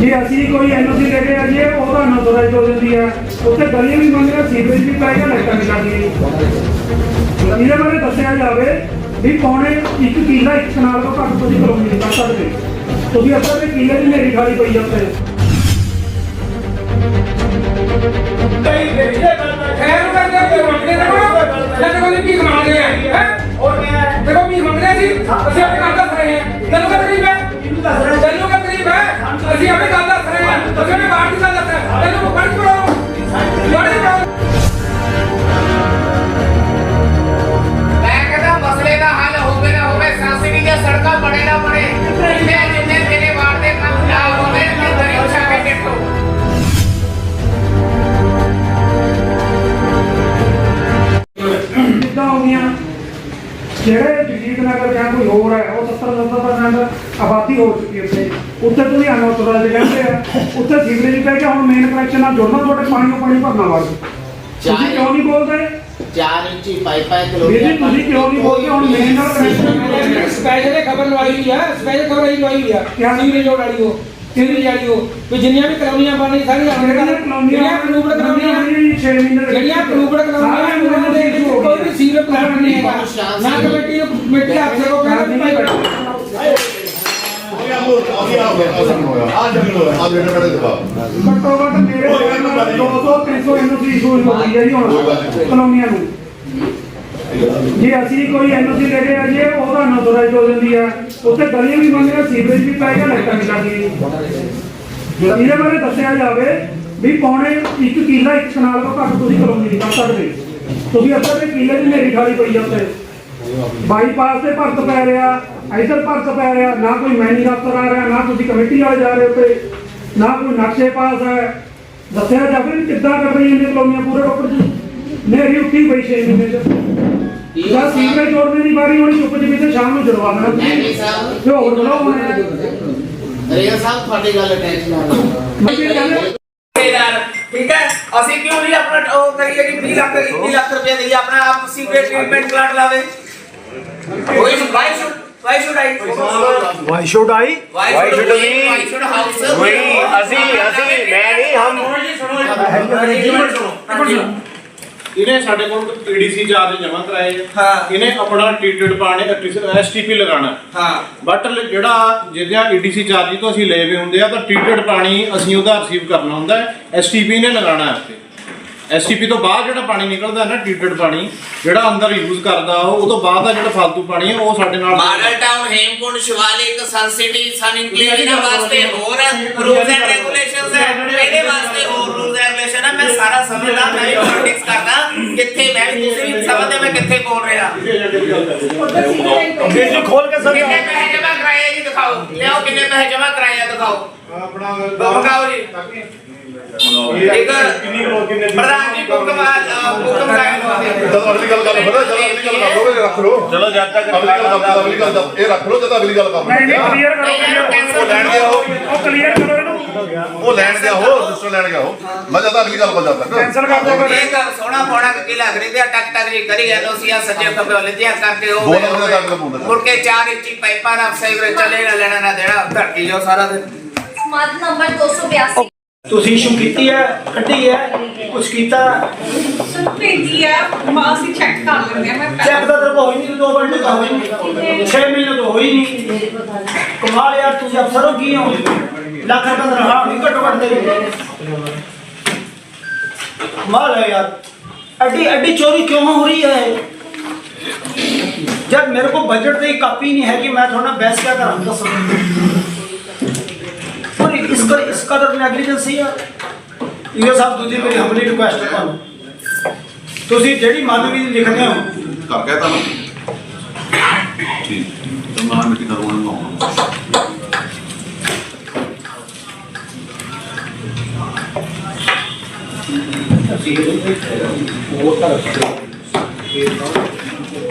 ਜੇ ਅਸੀਂ ਕੋਈ ਐਨਓਸੀ ਦੇ ਕੇ ਆਈਏ ਉਹਦਾ ਨਜ਼ਰਾਈ ਹੋ ਜਾਂਦੀ ਹੈ। ਉੱਥੇ ਗਲੀਆਂ ਵੀ ਮੰਗਦੇ ਸੀਵਰੇਜ ਵੀ ਪਏਗਾ ਲਾਈਟਾਂ ਵੀ ਲੱਗਦੀਆਂ ਇਹਦੇ ਬਾਰੇ ਦੱਸਿਆ ਜਾਵੇ ਵੀ ਪੌਣੇ ਇੱਕ ਕਿੱਲਾ ਇੱਕ ਕਨਾਲ ਤੋਂ ਘੱਟ ਤੁਸੀਂ ਕਲੋਨੀ ਨਹੀਂ ਕਰ ਸਕਦੇ। ਤੁਸੀਂ ਅਸਲ ਵਿੱਚ ਕਿੱਲੇ ਦੀ ਮੇਰੀ ਖਾਲੀ ਪਈ ਆ ਉੱਥੇ। ਖੈਰ ਨੂੰ ਕਹਿੰਦੇ ਕਿ ਮੰਗਦੇ ਨੇ ਨਾ ਕਹਿੰਦੇ ਕੀ ਮੰਗਦੇ ਆ ਹੈ? ਉਹ ਦੇਖੋ ਕੀ ਮੰਗਦੇ ਸੀ? ਉੱਥੇ ਉੱਥੇ ਤੁਸੀਂ ਅਨੌਤਰਾਈਜ਼ ਕਹਿੰਦੇ ਆ। ਉੱਥੇ ਸੀਵਰੇਜ ਪੈ ਗਿਆ ਹੁਣ ਮੇਨ ਕਨੈਕਸ਼ਨ ਨਾਲ ਜੁੜਨਾ ਤੁਹਾਡੇ ਪਾਣੀ ਨੂੰ ਪਾਣੀ ਭਰਨਾ ਵਾਰ ਤੁਸੀਂ ਕਿਉਂ ਨਹੀਂ ਬੋਲਦੇ? ਚਾਰ ਇੰਚੀ ਪਾਈਪਾਂ ਵੀਰ ਜੀ ਤੁਸੀਂ ਕਿਉਂ ਨਹੀਂ ਬੋਲਦੇ? ਹੁਣ ਮੇਨ ਨਾਲ ਕਨੈਕਸ਼ਨ ਸਪੈਸ਼ਲ ਇਹ ਖਬਰ ਲਵਾਈ ਹੋਈ ਆ ਸਪੈਸ਼ਲ ਖਬਰ ਇਹ ਲਵਾਈ ਹੋਈ ਆ। ਕਿਆ? ਸੀਵਰੇਜ ਵਾਲੀ ਉਹ ਸੀਵਰੇਜ ਵਾਲੀ ਉਹ। ਵੀ ਜਿੰਨੀਆਂ ਵੀ ਕਲੋਨੀਆਂ ਬਣੀ ਸਾਰੀਆਂ ਜਿਹੜੀਆਂ ਕਲੋਨੀਆਂ ਜਿਹੜੀਆਂ ਅਪਰੂਵਡ ਕਲੋਨੀਆਂ 6 ਮਹੀਨੇ ਦੇ ਜਿਹੜੀਆਂ ਅਪਰੂਵਡ ਕਲੋਨੀਆਂ ਉਹਨਾਂ ਦੇ ਵਿੱਚ ਕੋਈ ਵੀ ਸੀਵਰ ਪਲਾਂਟ ਨਹੀਂ ਹੈਗਾ। ਨਾ ਕਮੇਟੀ ਨੂੰ ਕਮੇਟੀ ਦਾ ਅਫਸਰ ਕੋ ਕਹਿੰਦਾ ਵੀ ਭਾਈ ਘੱਟੋ ਘੱਟ ਮੇਰੇ 200 300 ਐਨਓਸੀ ਇਸ਼ੂ ਹੋ ਗਈ ਹੈ ਜੀ ਹੁਣ ਕਲੋਨੀਆਂ ਨੂੰ ਜੇ ਅਸੀਂ ਕੋਈ ਐਨਓਸੀ ਦੇ ਕੇ ਆਈਏ ਉਹਦਾ ਨਜ਼ਰਾਈ ਹੋ ਜਾਂਦੀ ਹੈ ਉੱਥੇ ਗਲੀਆਂ ਵੀ ਮੰਗਦੇ ਸੀਵਰੇਜ ਵੀ ਪਏਗਾ ਲਾਈਟਾਂ ਵੀ ਲੱਗਦੀਆਂ ਇਹਦੇ ਬਾਰੇ ਦੱਸਿਆ ਜਾਵੇ ਵੀ ਪੌਣੇ ਇੱਕ ਕਿੱਲਾ ਇੱਕ ਕਨਾਲ ਤੋਂ ਘੱਟ ਤੁਸੀਂ ਕਲੋਨੀ ਨਹੀਂ ਕਰ ਸਕਦੇ। ਤੁਸੀਂ ਅਸਲ ਵਿੱਚ ਕਿੱਲੇ ਦੀ ਮੇਰੀ ਖਾਲੀ ਪਈ ਆ ਉੱਥੇ। ਬਾਈਪਾਸ ਤੇ ਭਰਤ ਪੈ ਰਿਹਾ ਇੱਧਰ ਭਰਤ ਪੈ ਰਿਹਾ ਨਾ ਕੋਈ ਮੈਨਿੰਗ ਅਫਸਰ ਆ ਰਿਹਾ ਨਾ ਤੁਸੀਂ ਕਮੇਟੀ ਵਾਲੇ ਜਾ ਰਹੇ ਉੱਤੇ ਨਾ ਕੋਈ ਨਕਸ਼ੇ ਪਾਸ ਹੈ। ਦੱਸਿਆ ਜਾਵੇ ਕਿੱਦਾਂ ਕਰ ਰਹੀਆਂ ਨੇ ਕਲੋਨੀਆਂ ਪੂਰੇ ਰੋਪੜ ਚ ਮੇਰੀ ਉੱਠੀ ਪਈ ਛੇ ਮਹੀਨੇ ਚ। ਜਾਂ ਸੀਵਰੇਜ ਜੋੜਨੇ ਦੀ ਵਾਰੀ ਹੋਣੀ ਚੁੱਪ ਜਿਵੇਂ ਤੇ ਸ਼ਾਮ ਨੂੰ ਜੜਵਾ ਦੇਣਾ। ਤੇ ਹੋਰ ਬਣਾਓ ਹੁਣ। ਰੇਲ ਸਾਹਿਬ ਤੁਹਾਡੀ ਗੱਲ ਟੈਨਸ਼ਨ ਨਾ ਲਓ। ਮੈਂ ਕੀ ਕਹਿੰਦਾ ਠੇਕੇਦਾਰ ਠੀਕ ਹੈ? ਅਸੀਂ ਕਿਉਂ ਨਹੀਂ ਆਪਣਾ ਉਹ ਕਰੀਏ ਕਿ 20 ਲੱਖ 20 ਲੱਖ ਰੁਪਏ ਦੇਈਏ ਆਪਣਾ ਆਪ ਸੀਵਰੇਜ ਟ੍ਰੀਟਮੈਂਟ ਪਲਾਂਟ ਲਾਵੇ? ਕੋਈ why should why should I Why should I? Why should why should house वही ਅਸੀਂ ਅਸੀਂ ਮੈਂ ਨਹੀਂ ਹਮ ਇਹਨੇ ਸਾਡੇ ਕੋਲ ਈਡੀਸੀ ਚਾਰਜ ਜਮ੍ਹਾਂ ਕਰਾਏ ਆ। ਹਾਂ। ਇਹਨੇ ਆਪਣਾ ਟ੍ਰੀਟਡ ਪਾਣੀ ਐਸਟੀਪੀ ਲਗਾਣਾ ਹਾਂ ਬਟ ਜਿਹੜਾ ਜਿਹੜਿਆ ਈਡੀਸੀ ਚਾਰਜ ਤੋਂ ਅਸੀਂ ਲਏ ਵੇ ਹੁੰਦੇ ਆ ਤਾਂ ਟ੍ਰੀਟਡ ਪਾਣੀ ਅਸੀਂ ਉਹਦਾ ਰਿਸੀਵ ਕਰਨਾ ਹੁੰਦਾ ਐਸਟੀਪੀ ਨੇ ਲਗਾਣਾ ਹੈ ਉੱਤੇ ਐਸਟੀਪੀ ਤੋਂ ਬਾਅਦ ਜਿਹੜਾ ਪਾਣੀ ਨਿਕਲਦਾ ਨਾ ਟ੍ਰੀਟਡ ਪਾਣੀ ਜਿਹੜਾ ਅੰਦਰ ਯੂਜ਼ ਕਰਦਾ ਉਹ ਉਹ ਤੋਂ ਬਾਅਦ ਦਾ ਜਿਹੜਾ ਫालतू ਪਾਣੀ ਹੈ ਉਹ ਸਾਡੇ ਨਾਲ Model Town Hemkund Shivalik Sun City Sun Enclave ਇਹਨਾਂ ਵਾਸਤੇ ਹੋਰ ਰੂਲਸ ਐਂਡ ਰੈਗੂਲੇਸ਼ਨਸ ਹੈ। ਇਹਦੇ ਵਾਸਤੇ ਹੋਰ ਰੂਲਸ ਰੈਗੂਲੇਸ਼ਨ ਹੈ। ਮੈਂ ਸਾਰਾ ਸਮਝਦਾ ਮੈਂ ਵੀ ਪੋਲਿਟਿਕਸ ਕਰਦਾ ਕਿੱਥੇ ਮੈਂ ਵੀ ਤੁਸੀਂ ਵੀ ਸਮਝਦੇ ਮੈਂ ਕਿੱਥੇ ਬੋਲ ਰਿਹਾ। ਵੀਰ ਜੀ ਖੋਲ ਕੇ ਕਿੰਨੇ ਪੈਸੇ ਜਮ੍ਹਾਂ ਕਰਾਏ ਜੀ ਦਿਖਾਓ। ਲਿਆਓ ਕਿੰਨੇ ਪੈਸੇ ਜਮ੍ਹਾਂ ਕਰਾਏ ਆ ਦਿਖਾਓ। ਦਿਖਾਓ ਜੀ। ਇੱਕ ਪ੍ਰਧਾਨ ਜੀ ਬੁੱਕ ਮਾਰ ਬੁੱਕ ਮੰਗਾਇਆ ਜਦੋਂ ਅਗਲੀ ਗੱਲ ਕਰ ਬੜਾ ਜਦੋਂ ਅਗਲੀ ਗੱਲ ਕਰ ਲੋਗੇ ਰੱਖ ਲਓ। ਚਲੋ ਜਦ ਤੱਕ ਅਗਲੀ ਗੱਲ ਕਰ ਅਗਲੀ ਗੱਲ ਕਰ- ਇਹ ਰੱਖ ਲਓ ਜਦੋਂ ਅਗਲੀ ਗੱਲ ਕਰ ਨਹੀਂ ਨਹੀਂ ਕਲੀਅਰ ਕਰੋ clear। ਉਹ ਲੈਣ ਗਿਆ ਉਹ। ਉਹ ਕਲੀਅਰ ਕਰੋ ਇਹਨੂੰ। ਉਹ ਲੈਣ ਗਿਆ ਉਹ ਰਜਿਸਟਰ ਲੈਣ ਗਿਆ ਉਹ। ਮੈਂ ਜਦੋਂ ਅਗਲੀ ਗੱਲ ਕਰ ਜਾਂਦਾ ਕੈਂਸਲ ਕਰ ਦੋ ਫਿਰ। ਇਹ ਗੱਲ ਸੋਹਣਾ ਪੌਣਾ ਕਿ ਲੱਗ ਰਹੀ ਤੇ ਟਕ ਟਕ ਜੀ ਕਰੀ ਐਨਓਸੀਆ ਸੱਜੇ ਖੱਬੇ ਵਾਲੇ ਦੀਆਂ ਕਰਕੇ ਉਹ ਦੋ ਨੰਬਰ ਦਾ ਗੱਲ ਬੋਲਦਾ। ਮੁੜ ਕੇ 4 ਇੰਚੀ ਪਾਈਪਾਂ ਨਾਲ ਸੇਵਰੇ ਚੱਲੇ ਨਾ ਲੈਣਾ ਨਾ ਦੇਣਾ ਧਰਤੀ ਜੋ ਸਾਰਾ ਦਿਨ। ਮੱਧ ਨੰਬਰ 282 ਤੁਸੀਂ ਇਸ਼ੂ ਕੀਤੀ ਹੈ ਕੱਢੀ ਹੈ ਕੁਝ ਕੀਤਾ? ਸਰ ਭੇਜੀ ਹੈ ਮਾ ਅਸੀਂ ਚੈੱਕ ਕਰ ਲੈਂਦੇ ਆ ਮੈਂ ਚੈੱਕ ਤਾਂ ਤੇਰੇ ਕੋਲ ਹੋਈ ਨਹੀਂ ਦੋ ਬੰਦੇ ਤਾਂ ਹੋਈ ਨਹੀਂ। 6 ਮਹੀਨੇ ਤੋਂ ਹੋਈ ਨਹੀਂ। ਕਮਾਲ ਯਾਰ ਤੁਸੀਂ ਅਫਸਰੋਂ ਕੀ ਹੋ? ਲੱਖ ਰੁਪਏ ਦਾ ਰਹਾ ਨਹੀਂ ਘੱਟੋ ਘੱਟ ਦੇ ਕਮਾਲ ਹੈ ਯਾਰ। ਐਡੀ ਐਡੀ ਚੋਰੀ ਕਿਉਂ ਹੋ ਰਹੀ ਹੈ? ਜਦ ਮੇਰੇ ਕੋਲ ਬਜਟ ਦੀ ਕਾਪੀ ਨਹੀਂ ਹੈ ਕਿ ਮੈਂ ਤੁਹਾਡਾ ਬੈਸ ਕਿਆ ਕਰਾਂ ਦੱਸੋ। ਕਰ ਇਸ ਕਦਰ ਨੈਗਲੀਜੈਂਸੀ ਹੈ ਇਹ ਸਭ ਦੂਜੀ ਮੇਰੀ ਹਮਲੀ ਰਿਕੁਐਸਟ ਹੈ ਤੁਹਾਨੂੰ। ਤੁਸੀਂ ਜਿਹੜੀ ਮਾਨਵੀ ਲਿਖਦੇ ਹੋ। ਕਰ ਕਹਿ ਤਾ ਨਾ। ਠੀਕ। ਤੇ ਮੈਂ ਮਿੱਟੀ ਦਾ ਰੋਣ ਲਾਉਣਾ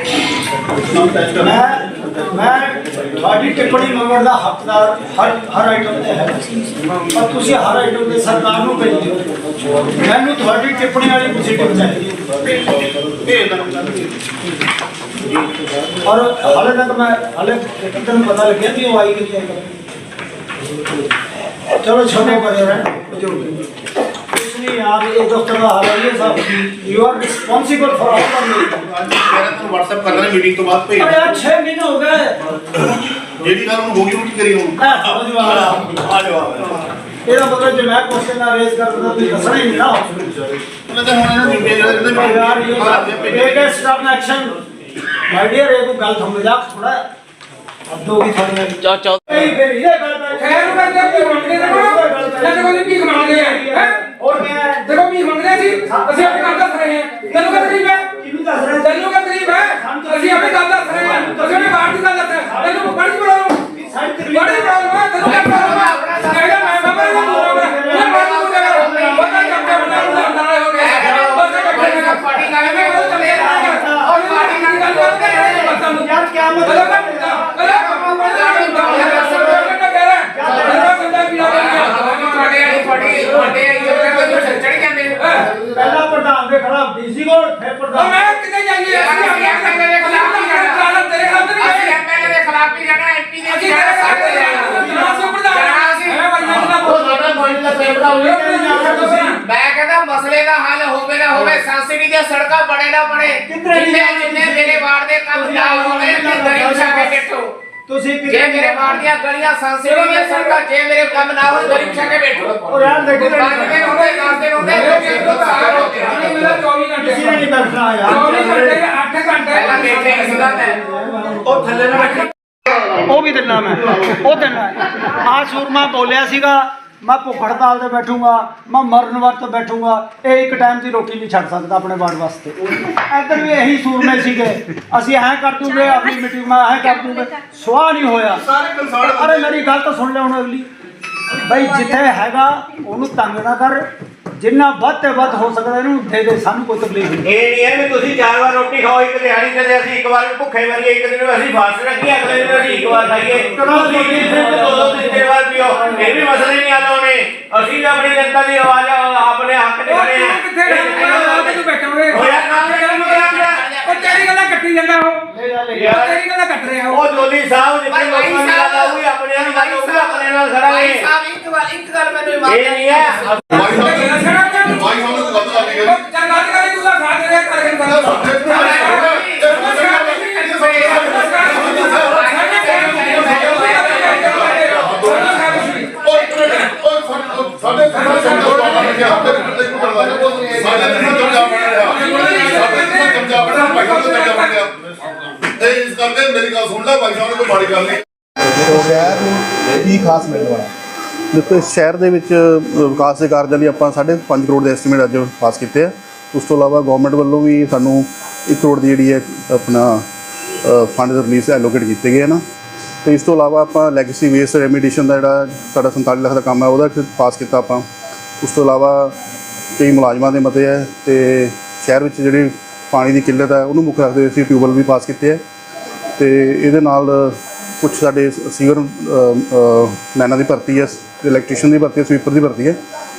ਮੈਂ ਮੈਂ ਤੁਹਾਡੀ ਟਿੱਪਣੀ ਮੰਗਣ ਦਾ ਹੱਕਦਾਰ ਹਰ ਹਰ ਆਈਟਮ ਤੇ ਹੈ। ਪਰ ਤੁਸੀਂ ਹਰ ਆਈਟਮ ਤੇ ਸਰਕਾਰ ਨੂੰ ਭੇਜਦੇ ਹੋ ਮੈਨੂੰ ਤੁਹਾਡੀ ਟਿੱਪਣੀ ਵਾਲੀ ਪੋਜ਼ਿਟਿਵ ਚਾਹੀਦੀ ਔਰ ਹਾਲੇ ਤੱਕ ਮੈਂ ਹਾਲੇ ਤੱਕ ਪਤਾ ਲੱਗਿਆ ਵੀ ਉਹ ਆਈ ਕਿ ਚਲੋ ਛੋਟੇ ਬੜੇ ਰਹਿਣ। ਕੁਛ ਨਹੀਂ ਯਾਰ ਇਹ ਦਫ਼ਤਰ ਦਾ ਹਾਲ ਹੈ ਇਹ ਸਭ you are responsible for all of me ਮੈਂ ਤੁਹਾਨੂੰ WhatsApp ਕਰ ਲੈਣਾ ਮੀਟਿੰਗ ਤੋਂ ਬਾਅਦ ਭੇਜ ਅਰੇ ਯਾਰ 6 ਮਹੀਨੇ ਹੋ ਗਏ ਜਿਹੜੀ ਗੱਲ ਹੁਣ ਹੋ ਗਈ ਉਹ ਕੀ ਕਰੀ ਹੁਣ ਆ ਸਮਝ ਆ ਆ ਜਵਾਬ ਇਹਦਾ ਮਤਲਬ ਜੇ ਮੈਂ ਕੁਐਸਚਨ ਨਾ ਰੇਜ਼ ਕਰਦਾ ਤਾਂ ਤੁਸੀਂ ਦੱਸਣਾ ਹੀ ਨਹੀਂ ਨਾ ਉਹਨਾਂ ਤੇ ਹੁਣ ਇਹਨਾਂ ਦੀ ਪਰ ਯਾਰ ਇਹ ਇਹ ਕਿ ਸਟਾਪ ਐਕਸ਼ਨ ਮਾਈ ਡੀਅਰ ਇਹ ਕੋਈ ਗੱਲ ਸਮਝ ਆ ਥੋੜਾ ਹੱਦ ਹੋ ਗਈ ਤੁਹਾਡੇ ਨਾਲ ਚੌ ਚੌ ਨਹੀਂ ਫਿਰ ਇਹ ਗੱਲ ਤਾਂ ਖੈਰ ਨੂੰ ਕਹਿੰਦੇ ਭੀਖ ਮੰਗਦੇ ਦੇਖੋ ਜਦ ਕੋਈ ਭੀਖ ਮੰਗਦੇ ਆ ਹੈ ਹੋਰ ਕੀ ਹੈ ਦੇਖੋ ਭੀਖ ਮੰਗਦੇ ਸੀ ਅਸੀਂ ਆਪਣੀ ਗੱਲ ਦੱਸ ਰਹੇ ਹਾਂ ਤੈਨੂੰ ਕਦ ਤਕਲੀਫ ਹੈ ਕਿਹਨੂੰ ਦੱਸ ਰਹੇ ਤੈਨੂੰ ਕਦ ਤਕਲੀਫ ਹੈ ਅਸੀਂ ਆਪਣੀ ਗੱਲ ਦੱਸ ਰਹੇ ਹਾਂ ਅਸੀਂ ਆਪਣੀ ਬਾਤ ਦੀ ਗੱਲ ਦੱਸ ਰਹੇ ਹਾਂ ਤੈਨੂੰ ਬੜੀ ਪ੍ਰੋਬਲਮ ਬੜੀ ਪ੍ਰੋਬਲਮ ਹੈ ਤੈਨੂੰ ਕੀ ਪ੍ਰੋਬਲਮ ਹੈ ਕਹਿੰਦਾ ਮੈਂ ਬਾਬਾ ਇਹ ਪ੍ਰੋਬਲਮ ਹੈ ਇਹ ਬਾਤ ਨੂੰ ਕਹਿੰਦਾ ਬੰਦਾ ਚੱਕੇ ਬਣਾ ਬਣਾ ਅੰਦਰ ਹੋ ਗਿਆ ਬੰਦਾ ਚੱਕੇ ਨਾ ਪਾਰਟੀ ਨਾਲ ਮੈਂ ਉਹ ਚੱਲੇ ਔਰ ਪਾਰਟੀ ਨਾਲ ਗੱਲ ਕਰਦੇ ਰਹੇ ਬੰਦਾ ਨੂੰ ਯਾਰ ਕਿਆ ਮਤਲਬ ਅਲੱਗ ਬੰਦਾ ਅਲੱਗ ਬੰਦਾ ਬੰਦਾ ਕਹਿ ਰਿਹਾ ਬੰਦਾ ਬੰਦਾ ਕੀ ਲੱਗ ਗਿਆ ਤੁਹਾਡੇ ਵਾਲੀ ਪਾਰਟੀ ਤੁਹਾਡੇ ਇਹ ਚੜ ਜਾਂਦੇ ਪਹਿਲਾਂ ਪ੍ਰਧਾਨ ਦੇ ਖਿਲਾਫ ਡੀਸੀ ਕੋਲ ਫਿਰ ਉਹ ਪ੍ਰਧਾਨ ਮੈਂ ਕਿਤੇ ਜਾਈਏ ਅਸੀਂ ਐਮਐਲਏ ਦੇ ਖਿਲਾਫ ਨਹੀਂ ਜਾਣਾ ਤੇਰੇ ਖਿਲਾਫ ਨਹੀਂ ਅਸੀਂ ਐਮਐਲਏ ਦੇ ਖਿਲਾਫ ਵੀ ਜਾਣਾ ਐਮਪੀ ਦੇ ਅਸੀਂ ਤੇਰੇ ਸਾਥ ਜਾਣਾ ਅਸੀਂ ਪ੍ਰਧਾਨ ਅਸੀਂ ਮੈਂ ਬੰਦਾ ਦਾ ਉਹ ਸਾਡਾ ਪੁਆਇੰਟ ਦਾ ਫੇਰ ਬਣਾਉਂਗੇ ਮੈਂ ਕਹਿੰਦਾ ਮਸਲੇ ਦਾ ਹੱਲ ਹੋਵੇ ਨਾ ਹੋਵੇ ਸੰਸਿਟੀ ਦੀਆਂ ਸੜਕਾਂ ਬਣੇ ਨਾ ਬਣੇ। ਜਿੰਨੇ ਜਿੰਨੇ ਮੇਰੇ ਵਾਰਡ ਦੇ ਕੰਮ ਨਾ ਹੋਵੇ ਤੇ ਗਰੀਬ ਛਾਕੇ ਬੈਠੋ। ਤੁਸੀਂ ਜੇ ਮੇਰੇ ਵਾਰਡ ਦੀਆਂ ਗਲੀਆਂ ਸੰਸਿਟੀ ਦੀਆਂ ਸੜਕਾਂ ਜੇ ਮੇਰੇ ਕੰਮ ਨਾ ਹੋਵੇ ਗਰੀਬ ਛਾਕੇ ਬੈਠੋ। ਉਹ ਯਾਰ ਦੇਖੋ ਪੰਜ ਦਿਨ ਹੋ ਗਏ 10 ਦਿਨ ਹੋ ਗਏ ਕਿਉਂਕਿ ਇਹ ਸਾਲ ਹੋ ਗਿਆ ਨਹੀਂ ਮੇਰਾ 24 ਘੰਟੇ ਕਿਸੇ ਨੇ ਨਹੀਂ ਬੈਠਣਾ ਯਾਰ। 24 ਘੰਟੇ 8 ਘੰਟੇ ਪਹਿਲਾਂ ਬੈਠੇ ਹੀ ਸੀਗਾ ਮੈਂ। ਉਹ ਥੱਲੇ ਨਾ ਬੈਠੇ। ਉਹ ਵੀ ਦਿਨਾ ਮੈਂ। ਉਹ ਦਿਨਾ ਆ ਸੂਰਮਾ ਬੋਲਿਆ ਸੀਗਾ ਮੈਂ ਭੁੱਖ ਹੜਤਾਲ ਤੇ ਬੈਠੂੰਗਾ ਮੈਂ ਮਰਨ ਵਰਤ ਬੈਠੂੰਗਾ ਇਹ ਇੱਕ ਟਾਈਮ ਦੀ ਰੋਟੀ ਨਹੀਂ ਛੱਡ ਸਕਦਾ ਆਪਣੇ ਵਾਰਡ ਵਾਸਤੇ। ਇੱਧਰ ਵੀ ਇਹੀ ਸੂਰਮੇ ਸੀਗੇ। ਅਸੀਂ ਐਂ ਕਰ ਦੂੰਗੇ ਆਪਣੀ ਮੀਟਿੰਗ ਮੈਂ ਐਂ ਕਰ ਦੂੰਗੇ। ਸਵਾਹ ਨਹੀਂ ਹੋਇਆ। ਅਰੇ ਮੇਰੀ ਗੱਲ ਤਾਂ ਸੁਣ ਲੈ ਹੁਣ ਅਗਲੀ। ਬਈ ਜਿੱਥੇ ਹੈਗਾ ਉਹਨੂੰ ਤੰਗ ਨਾ ਕਰ। ਜਿੰਨਾ ਵੱਧ ਤੇ ਵੱਧ ਹੋ ਸਕਦਾ ਇਹਨੂੰ ਦੇ ਦੇ ਸਾਨੂੰ ਕੋਈ ਤਕਲੀਫ ਨਹੀਂ। ਇਹ ਨਹੀਂ ਹੈ ਵੀ ਤੁਸੀਂ ਚਾਰ ਵਾਰ ਰੋਟੀ ਖਾਓ ਇੱਕ ਦਿਹਾੜੀ ਤੇ ਅਸੀਂ ਇੱਕ ਵਾਰ ਭੁੱਖੇ ਮਰੀਏ ਇੱਕ ਦਿਨ ਅਸੀਂ ਫਾਸਟ ਰੱਖੀਏ ਅਗਲੇ ਦਿਨ ਅਸੀਂ ਇੱਕ ਵਾਰ ਖਾਈਏ। ਤੁਸੀਂ ਇੱਕ ਦਿਨ ਦੋ ਦੋ ਤਿੰਨ ਤਿੰਨ ਵਾਰ ਪੀਓ। ਇਹ ਵੀ ਮਸਲੇ ਨਹੀਂ ਹੱਲ ਹੋਣੇ। ਅਸੀਂ ਤਾਂ ਆਪਣੀ ਜਨਤਾ ਦੀ ਆਵਾਜ਼ ਆਪਣੇ ਹੱਕ 'ਚ ਖੜੇ ਉਹ ਕਿੱਥੇ ਰਹਿ ਤੂੰ ਬੈਠਾ ਹੋਵੇ? ਹੋਇਆ ਕੰਮ ਇਹ ਕੰਮ ਕਰਾਂਗਾ ਉਹ ਤੇਰੀ ਗੱਲਾਂ ਕੱਟੀ ਜਾਂਦਾ ਉਹ? ਉਹ ਤੇਰੀ ਗੱਲਾਂ ਕੱਟ ਰਿਹਾ ਉਹ? ਉਹ ਜੋਲੀ ਸਾਹਿਬ ਜਿੱਥੇ ਲੋਕਾਂ ਦੀ ਗੱਲ ਆਊਗੀ ਆਪਣੇ ਨਾਲ ਗੱਲ ਹੋਊਗੀ ਆਪਣੇ ਨਾਲ ਭਾਈ ਖੜਾਂਗੇ ਸਾਹਿਬ ਇੱਕ ਵਾਰ ਇੱਕ ਗੱਲ ਮੈਨੂੰ ਇਹ ਇਮਾਨਦਾਰੀ ਨਹੀਂ ਹੈ ਨੂੰ ਮਿਲਣ ਵਾਲਾ। ਦੇਖੋ, ਇਸ ਸ਼ਹਿਰ ਦੇ ਵਿੱਚ ਵਿਕਾਸ ਦੇ ਕਾਰਜਾਂ ਲਈ ਆਪਾਂ 5.5 ਕਰੋੜ ਦੇ ਐਸਟੀਮੇਟ ਅੱਜ ਪਾਸ ਕੀਤੇ ਆ। ਉਸ ਤੋਂ ਇਲਾਵਾ ਗਵਰਨਮੈਂਟ ਵੱਲੋਂ ਵੀ ਸਾਨੂੰ 1 ਕਰੋੜ ਦੀ ਜਿਹੜੀ ਹੈ, ਆਪਣਾ ਫੰਡ ਰਿਲੀਜ਼ ਐਲੋਕੇਟ ਕੀਤੇ ਗਏ ਆ ਨਾ। ਤੇ ਇਸ ਤੋਂ ਇਲਾਵਾ ਆਪਾਂ ਲੈਗੇਸੀ ਵੇਸਟ ਰੈਮੀਡੀਸ਼ਨ ਦਾ ਜਿਹੜਾ ਸਾਡਾ 47 ਲੱਖ ਦਾ ਕੰਮ ਹੈ, ਉਹਦਾ ਪਾਸ ਕੀਤਾ ਆਪਾਂ। ਉਸ ਤੋਂ ਇਲਾਵਾ ਕਈ ਮੁਲਾਜ਼ਮਾਂ ਦੇ ਮਤੇ ਹੈ ਤੇ ਸ਼ਹਿਰ ਵਿੱਚ ਜਿਹੜੀ ਪਾਣੀ ਦੀ ਕਿੱਲਤ ਹੈ, ਉਹਨੂੰ ਮੁੱਖ ਰੱਖਦੇ ਹੋਏ ਅਸੀਂ ਟਿਊਬਲ ਵੀ ਪਾਸ ਕੀਤੇ ਹੈ ਤੇ ਇਹਦੇ ਨਾਲ ਕੁਝ ਸਾਡੇ ਸੀਵਰ ਮੈਨਾਂ ਦੀ ਭਰਤੀ ਹੈ ਇਲੈਕਟ੍ਰੀਸ਼ੀਅਨ ਦੀ ਭਰਤੀ ਹੈ ਸਵੀਪਰ ਦੀ ਭਰਤੀ ਹੈ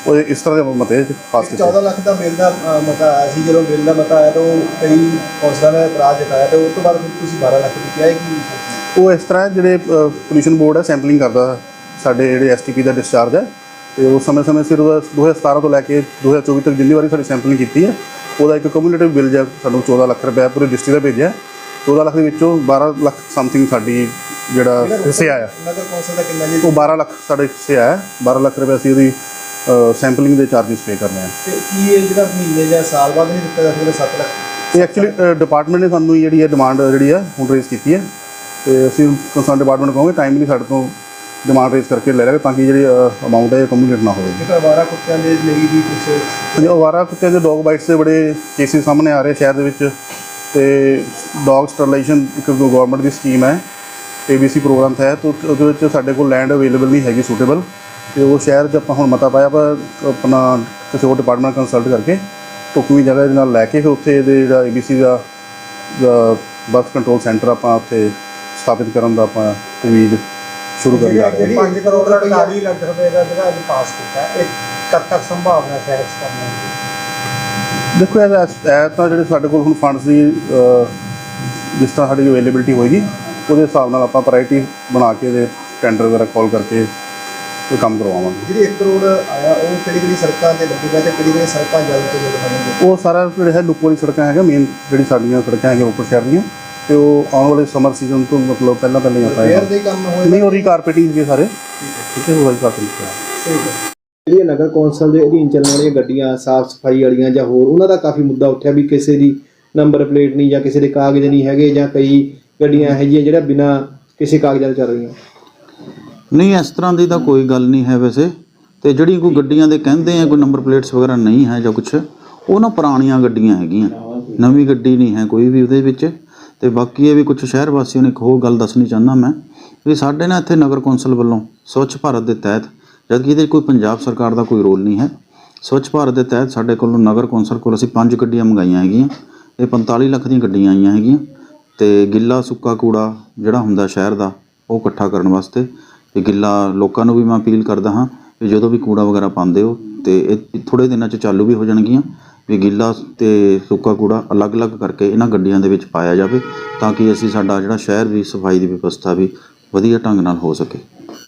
ਉਹ ਇਸ ਤਰ੍ਹਾਂ ਦੇ ਮਤੇ ਪਾਸ ਕੀਤੇ। 14 ਲੱਖ ਦਾ ਬਿੱਲ ਦਾ ਮਤਾ ਆਇਆ ਸੀ ਜਦੋਂ ਬਿੱਲ ਦਾ ਮਤਾ ਆਇਆ ਤਾਂ ਕਈ ਕੌਂਸਲਰਾਂ ਨੇ ਇਤਰਾਜ਼ ਜਤਾਇਆ ਤੇ ਉਸ ਤੋਂ ਬਾਅਦ ਫਿਰ ਤੁਸੀਂ 12 ਲੱਖ ਦੀ ਕਿਹਾ ਹੈ ਕਿ ਉਹ ਇਸ ਤਰ੍ਹਾਂ ਜਿਹੜੇ ਪੋਲੂਸ਼ਨ ਬੋਰਡ ਹੈ ਸੈਂਪਲਿੰਗ ਕਰਦਾ ਸਾਡੇ ਜਿਹੜੇ ਐਸਟੀਪੀ ਦਾ ਡਿਸਚਾਰਜ ਹੈ ਤੇ ਉਹ ਸਮੇਂ-ਸਮੇਂ ਸਿਰ ਉਹਦਾ 2017 ਤੋਂ ਲੈ ਕੇ 2024 ਤੱਕ ਜਿੰਨੀ ਵਾਰੀ ਸਾਡੀ ਸੈਂਪਲਿੰਗ ਕੀਤੀ ਹੈ ਉਹਦਾ ਇੱਕ ਕਮਿਊਨਿਟਿਵ ਬਿੱਲ ਜਿਹਾ ਸਾਨੂੰ 14 ਲੱਖ ਰੁਪਏ ਪੂਰੇ ਡਿਸਟ੍ਰਿਕਟ ਦਾ ਭੇਜਿਆ 14 ਲੱਖ ਦੇ ਵਿੱਚੋਂ 12 ਲੱਖ ਸਮਥਿੰਗ ਸਾਡੀ ਜਿਹੜਾ ਹਿੱਸੇ ਆਇਆ। ਨਗਰ ਕੌਂਸਲ ਦਾ ਕਿੰਨਾ ਜੀ ਉਹ 12 ਲੱਖ ਸਾਡੇ ਹਿੱਸੇ ਆਇਆ। 12 ਲੱਖ ਰੁਪਏ ਅਸੀਂ ਉਹਦੀ ਸੈਂਪਲਿੰਗ ਦੇ ਚਾਰजेस ਪੇ ਕਰਨੇ ਆ। ਤੇ ਕੀ ਇਹ ਜਿਹੜਾ ਮਹੀਨੇ ਜਾਂ ਸਾਲ ਬਾਅਦ ਨਹੀਂ ਦਿੱਤਾ ਜਾਂਦਾ 7 ਲੱਖ? ਇਹ ਐਕਚੁਅਲੀ ਡਿਪਾਰਟਮੈਂਟ ਨੇ ਸਾਨੂੰ ਜਿਹੜੀ ਹੈ ਡਿਮਾਂਡ ਜਿਹੜੀ ਹੈ ਹੁਣ ਰੇਜ਼ ਕੀਤੀ ਹੈ। ਤੇ ਅਸੀਂ ਕੰਸਰਨ ਡਿਪਾਰਟਮੈਂਟ ਕਹਾਂਗੇ ਟਾਈਮਲੀ ਸਾਡੇ ਤੋਂ ਡਿਮਾਂਡ ਰੇਜ਼ ਕਰਕੇ ਲੈ ਲਾਂਗੇ ਤਾਂ ਕਿ ਜਿਹੜੀ ਅਮਾਉਂਟ ਹੈ ਕਮਿਊਨਿਕੇਟ ਨਾ ਹੋਵੇ। ਜੇਕਰ ਅਵਾਰਾ ਕੁੱਤਿਆਂ ਦੇ ਲਈ ਵੀ ਕੁਝ ਜੋ ਅਵਾਰਾ ਕੁੱਤਿਆਂ ਦੇ ਡੌਗ ਬਾਈਟਸ ਦੇ ਬੜੇ ਕੇਸਿਸ ਸਾਹਮਣੇ ਆ ਰਹੇ ਸ਼ਹਿਰ ਦੇ ਵਿੱਚ। ਤੇ ਡੌਗ ਸਟਰਲਾਈਜੇਸ਼ਨ ਇੱਕ ਗਵਰਨਮੈਂਟ ਦੀ ਸਕੀਮ ਹੈ। ਏਬੀਸੀ ਪ੍ਰੋਗਰਾਮ ਹੈ ਤੇ ਉਹ- ਉਹਦੇ ਵਿੱਚ ਸਾਡੇ ਕੋਲ ਲੈਂਡ ਅਵੇਲੇਬਲ ਨਹੀਂ ਹੈਗੀ ਸੂਟੇਬਲ ਤੇ ਉਹ ਸ਼ਹਿਰ 'ਚ ਆਪਾਂ ਹੁਣ ਮਤਾ ਪਾਇਆ ਪਰ ਆਪਣਾ ਕਿਸੇ ਹੋਰ ਡਿਪਾਰਟਮੈਂਟ ਕੰਸਲਟ ਕਰਕੇ ਢੁਕਵੀਂ ਜਗ੍ਹਾ ਦੇ ਨਾਲ ਲੈ ਕੇ ਫਿਰ ਉੱਥੇ ਇਹਦੇ ਜਿਹੜਾ ਏਬੀਸੀ ਦਾ ਬਰਥ ਕੰਟਰੋਲ ਸੈਂਟਰ ਆਪਾਂ ਉੱਥੇ ਸਥਾਪਿਤ ਕਰਨ ਦਾ ਆਪਾਂ ਤਜਵੀਜ਼ ਸ਼ੁਰੂ ਕਰਨ ਜਾ ਰਹੇ ਹਾਂ। 5 ਕਰੋੜ ਦਾ 40 ਲੱਖ ਰੁਪਏ ਦਾ ਜਿਹੜਾ ਅੱਜ ਪਾਸ ਕੀਤਾ ਇਹ ਕਦ ਤੱਕ ਸੰਭਾਵਨਾ ਹੈ ਸ਼ਹਿਰ 'ਚ ਕਰਨਾ ਦੀ। ਦੇਖੋ ਇਹ ਤਾਂ ਜਿਹੜੇ ਸਾਡੇ ਕੋਲ ਹੁਣ ਫੰਡਸ ਦੀ ਜਿਸ ਤਰ੍ਹਾਂ ਸਾਡੀ ਅਵੇਲੇਬਿਲਟੀ ਹੋਏਗੀ ਉਹਦੇ ਹਿਸਾਬ ਨਾਲ ਆਪਾਂ ਪ੍ਰਾਇੋਰਟੀ ਬਣਾ ਕੇ ਇਹਦੇ ਟੈਂਡਰ ਵਗੈਰਾ ਕਾਲ ਕਰਕੇ ਇਹ ਕੰਮ ਕਰਵਾਵਾਂਗੇ। ਜਿਹੜੀ 1 ਕਰੋੜ ਆਇਆ ਉਹ ਕਿਹੜੀ ਕਿਹੜੀ ਸੜਕਾਂ ਤੇ ਲੱਗੇਗਾ ਤੇ ਕਿਹੜੀ ਕਿਹੜੀ ਸੜਕਾਂ ਜਲਦ ਤੋਂ ਜਲਦ ਉਹ ਸਾਰਾ ਜਿਹੜਾ ਹੈ ਲੁੱਕ ਵਾਲੀ ਸੜਕਾਂ ਹੈਗਾ ਮੇਨ ਜਿਹੜੀ ਸਾਡੀਆਂ ਸੜਕਾਂ ਹੈਗੀਆਂ ਉੱਪਰ ਸ਼ਹਿਰ ਦੀਆਂ ਤੇ ਉਹ ਆਉਣ ਵਾਲੇ ਸਮਰ ਸੀਜ਼ਨ ਤੋਂ ਮਤਲਬ ਪਹਿਲਾਂ ਪਹਿਲਾਂ ਹੀ ਆਪਾਂ ਰਿਪੇਅਰ ਦੇ ਕੰਮ ਹੋਏ ਨਹੀਂ ਉਹਦੀ ਕਾਰਪੇਟਿੰਗ ਦੇ ਸਾਰੇ। ਠੀਕ ਹੈ। ਉਹਦੀ ਕਾਰਪੇਟਿੰਗ ਜਿਹੜੀਆਂ ਨਗਰ ਕੌਂਸਲ ਦੇ ਅਧੀਨ ਚੱਲਣ ਵਾਲੀਆਂ ਗੱਡੀਆਂ ਸਾਫ਼ ਸਫ਼ਾਈ ਵਾਲੀਆਂ ਜਾਂ ਹੋਰ ਉਹਨਾਂ ਦਾ ਕਾਫੀ ਮੁੱਦਾ ਉੱਠਿਆ ਵੀ ਕਿਸੇ ਦੀ ਨੰਬਰ ਪਲੇਟ ਨਹੀਂ ਜਾਂ ਕਿਸੇ ਦੇ ਕਾਗਜ਼ ਨਹੀਂ ਹੈਗੇ ਜਾਂ ਕਈ ਗੱਡੀਆਂ ਹੈਗੀਆਂ ਜਿਹੜਾ ਬਿਨਾਂ ਕਿਸੇ ਕਾਗਜ਼ਾਂ ਦੇ ਚੱਲ ਰਹੀਆਂ? ਨਹੀਂ, ਇਸ ਤਰ੍ਹਾਂ ਦੀ ਤਾਂ ਕੋਈ ਗੱਲ ਨਹੀਂ ਹੈ ਵੈਸੇ। ਤੇ ਜਿਹੜੀ ਕੋਈ ਗੱਡੀਆਂ ਦੇ ਕਹਿੰਦੇ ਆ, ਕੋਈ ਨੰਬਰ ਪਲੇਟਸ ਵਗੈਰਾ ਨਹੀਂ ਹੈ ਜਾਂ ਕੁਛ, ਉਹ ਨਾ ਪੁਰਾਣੀਆਂ ਗੱਡੀਆਂ ਹੈਗੀਆਂ। ਨਵੀਂ ਗੱਡੀ ਨਹੀਂ ਹੈ ਕੋਈ ਵੀ ਉਹਦੇ ਵਿੱਚ। ਤੇ ਬਾਕੀ ਇਹ ਵੀ ਕੁਝ ਸ਼ਹਿਰ ਵਾਸੀਆਂ ਨੂੰ ਇੱਕ ਹੋਰ ਗੱਲ ਦੱਸਣੀ ਚਾਹੁੰਦਾ ਮੈਂ ਵੀ ਸਾਡੇ ਨਾ ਇੱਥੇ ਨਗਰ ਕੌਂਸਲ ਵੱਲੋਂ ਸਵੱਛ ਭਾਰਤ ਦੇ ਤਹਿਤ, ਜਦਕਿ ਇਹਦੇ 'ਚ ਕੋਈ ਪੰਜਾਬ ਸਰਕਾਰ ਦਾ ਕੋਈ ਰੋਲ ਨਹੀਂ ਹੈ, ਸਵੱਛ ਭਾਰਤ ਦੇ ਤਹਿਤ ਸਾਡੇ ਕੋਲੋਂ ਨਗਰ ਕੌਂਸਲ ਕੋਲ ਅਸੀਂ ਪੰਜ ਗੱਡੀਆਂ ਮੰਗਾਈਆਂ ਹੈਗੀਆਂ। ਇਹ 45 ਲੱਖ ਦੀਆਂ ਗੱਡੀਆਂ ਆਈਆਂ ਹੈਗੀਆਂ। ਅਤੇ ਗਿੱਲਾ ਸੁੱਕਾ ਕੂੜਾ ਜਿਹੜਾ ਹੁੰਦਾ ਸ਼ਹਿਰ ਦਾ, ਉਹ ਇਕੱਠਾ ਕਰਨ ਵਾਸਤੇ ਤੇ ਗਿੱਲਾ ਲੋਕਾਂ ਨੂੰ ਵੀ ਮੈਂ ਅਪੀਲ ਕਰਦਾ ਹਾਂ ਵੀ ਜਦੋਂ ਵੀ ਕੂੜਾ ਵਗੈਰਾ ਪਾਉਂਦੇ ਹੋ ਤੇ ਇਹ ਥੋੜ੍ਹੇ ਦਿਨਾਂ 'ਚ ਚਾਲੂ ਵੀ ਹੋ ਜਾਣਗੀਆਂ ਵੀ ਗਿੱਲਾ ਅਤੇ ਸੁੱਕਾ ਕੂੜਾ ਅਲੱਗ-ਅਲੱਗ ਕਰਕੇ ਇਹਨਾਂ ਗੱਡੀਆਂ ਦੇ ਵਿੱਚ ਪਾਇਆ ਜਾਵੇ ਤਾਂ ਕਿ ਅਸੀਂ ਸਾਡਾ ਜਿਹੜਾ ਸ਼ਹਿਰ ਦੀ ਸਫ਼ਾਈ ਦੀ ਵਿਵਸਥਾ ਵੀ ਵਧੀਆ ਢੰਗ ਨਾਲ ਹੋ ਸਕੇ।